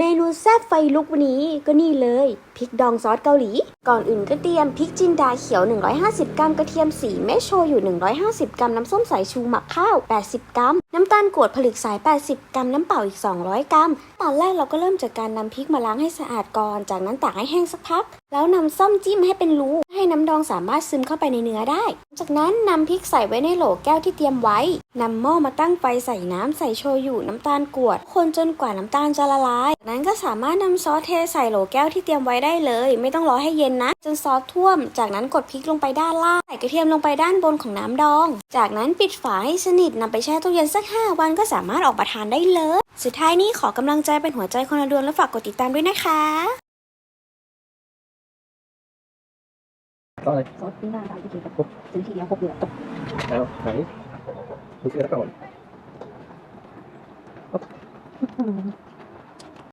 เมนูแซ่บไฟลุกวันนี้ก็นี่เลยพริกดองซอสเกาหลี ก่อนอื่นก็เตรียมพริกจินดาเขียว 150 กรัม กระเทียมสีเมชโชยุ150 กรัม น้ำส้มสายชูหมักข้าว 80 กรัม น้ำตาลกรวดผลึกสาย 80 กรัม น้ำเปล่าอีก 200 กรัม ตอนแรกเราก็เริ่มจากการนำพริกมาล้างให้สะอาดก่อน จากนั้นตากให้แห้งสักพัก แล้วนำส้อมจิ้มให้เป็นรู ให้น้ำดองสามารถซึมเข้าไปในเนื้อได้ จากนั้นนำพริกใส่ไว้ในโหลแก้วที่เตรียมไว้นำหม้อมาตั้งไฟใส่น้ำใส่โชยุน้ำตาลกวด คนจนกว่าน้ำตาลจะละลายจากนั้นก็สามารถนำซอสเทใส่โหลแก้วที่เตรียมไว้ได้เลย ไม่ต้องรอให้เย็นนะ จนซอสท่วม จากนั้นกดพริกลงไปด้านล่างใส่กระเทียมลงไปด้านบนของน้ำดอง จากนั้นปิดฝาให้สนิทนำไปแช่ตู้เย็นสัก 5 วันก็สามารถออกมาทานได้เลย สุดท้ายนี้ขอกำลังใจเป็นหัวใจคนละดวงและฝากกดติดตามด้วยนะคะ ก็อะไรซอสปิ้งย่างร้านที่กินกับซื้อทีเดียวหกเดือนแล้วไหนดูสิแล้วก่อน